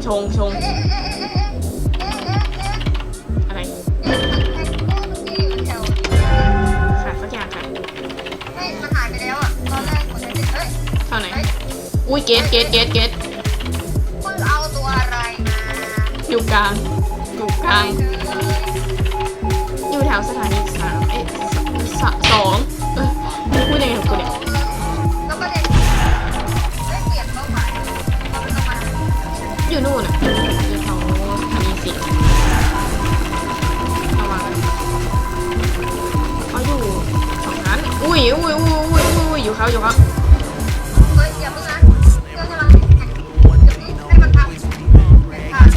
งชงเอ๊ะเอ๊ะเอ๊ะเอ๊ะเอ๊ะเอ๊ะเอ๊ะอะไรเอ๊ะแทงโก้เมื่อกี้อยู่แถวขาดสักอย่างค่ะเฮ้ยมันหายไปแล้วอะตอนแรกผมจะติดเฮ้ยเท่าไหนอุ้ยเกตเกตเกตเกตมึงเอาตัวอะไรมาอยู่กลางอยู่กลางเลยอยู่แถวสถานีสามเอ๊ะสะสองเอ้ยพูดยังไงของกูเนี่ย อุ้ยอยู่เขาอยู่เขาเฮ้ยอย่าเพิ่งนะเรื่องกำลังแข่งเดี๋ยวนี้ให้มันทำผ่าน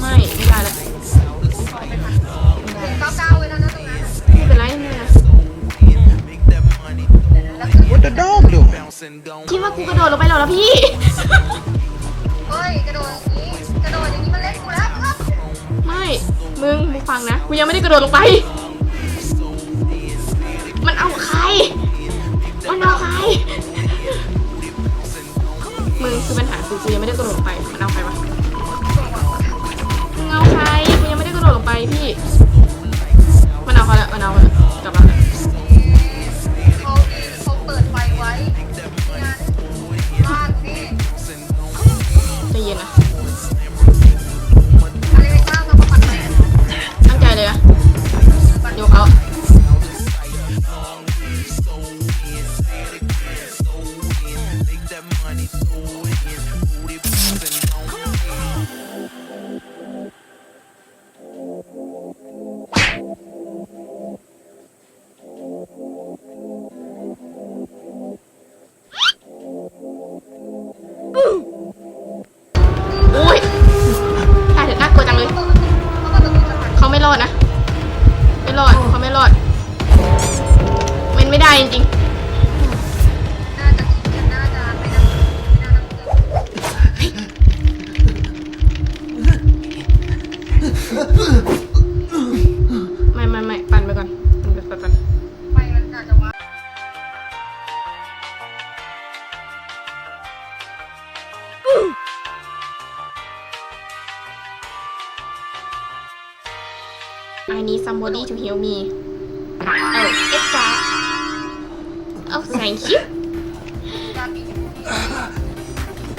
ไม่ไม่ได้แล้วหนึ่งเก้าเก้าไว้แล้วนะตรงนั้นไม่เป็นไรไม่เป็นไร แล้วคือ What the dog doing? คิดว่ากูกระโดดลงไปแล้วเหรอพี่ เฮ้ยกระโดดอย่างนี้กระโดดอย่างนี้มันเล่นกูแล้วครับไม่ มึงมึงฟังนะ กูยังไม่ได้กระโดดลงไป ใรอดนะ ไม่รอดเขาไม่รอด มันไม่ได้จริง I need somebody to help me เอ้าเอ็ดการ์เอ้า thank you ยาปี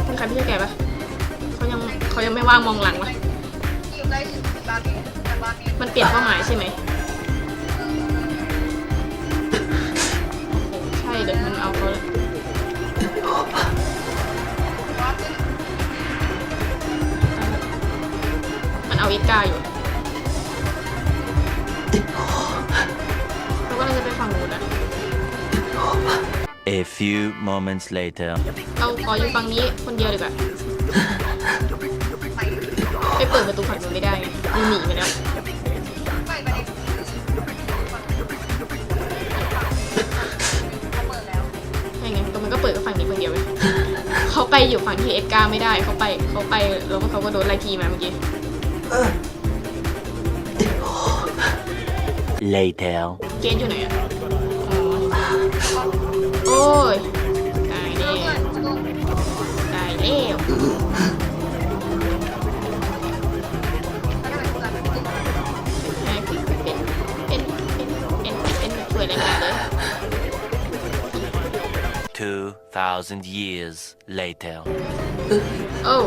เป็นใครพี่จะแก่ปะเขายังเขายังไม่ว่างมองหลังวะที่อยู่ใกล้สุดคือบาร์บี้แต่บาร์บี้มันเปลี่ยนเป้าหมายใช่ไหมใช่เดี๋ยวมันเอาเขาเลยมันเอาอ็ดกาอยู่ A few moments later. เราขออยู่ฝั่งนี้คนเดียวดีกว่าไปเปิดประตูฝั่งนู้นไม่ได้ไงมันหนีไปแล้วไฟประเด็นเขาเปิดแล้วใช่ไงตรงมันก็เปิดกับฝั่งนี้ฝั่งเดียวเลยเขาไปอยู่ฝั่งที่เอ็ดการ์ไม่ได้เขาไปเขาไปแล้วก็เขาก็โดนไล่ทีมาเมื่อกี้ Later. เกณฑ์อยู่ไหนอะอ๋อโอ้ ยตายแล้วตายแล้วแม่คือเป็นเป็นเป็นเป็นเป็นเป็นช่วยอะไรกันเลย 2,000 years later. โอ้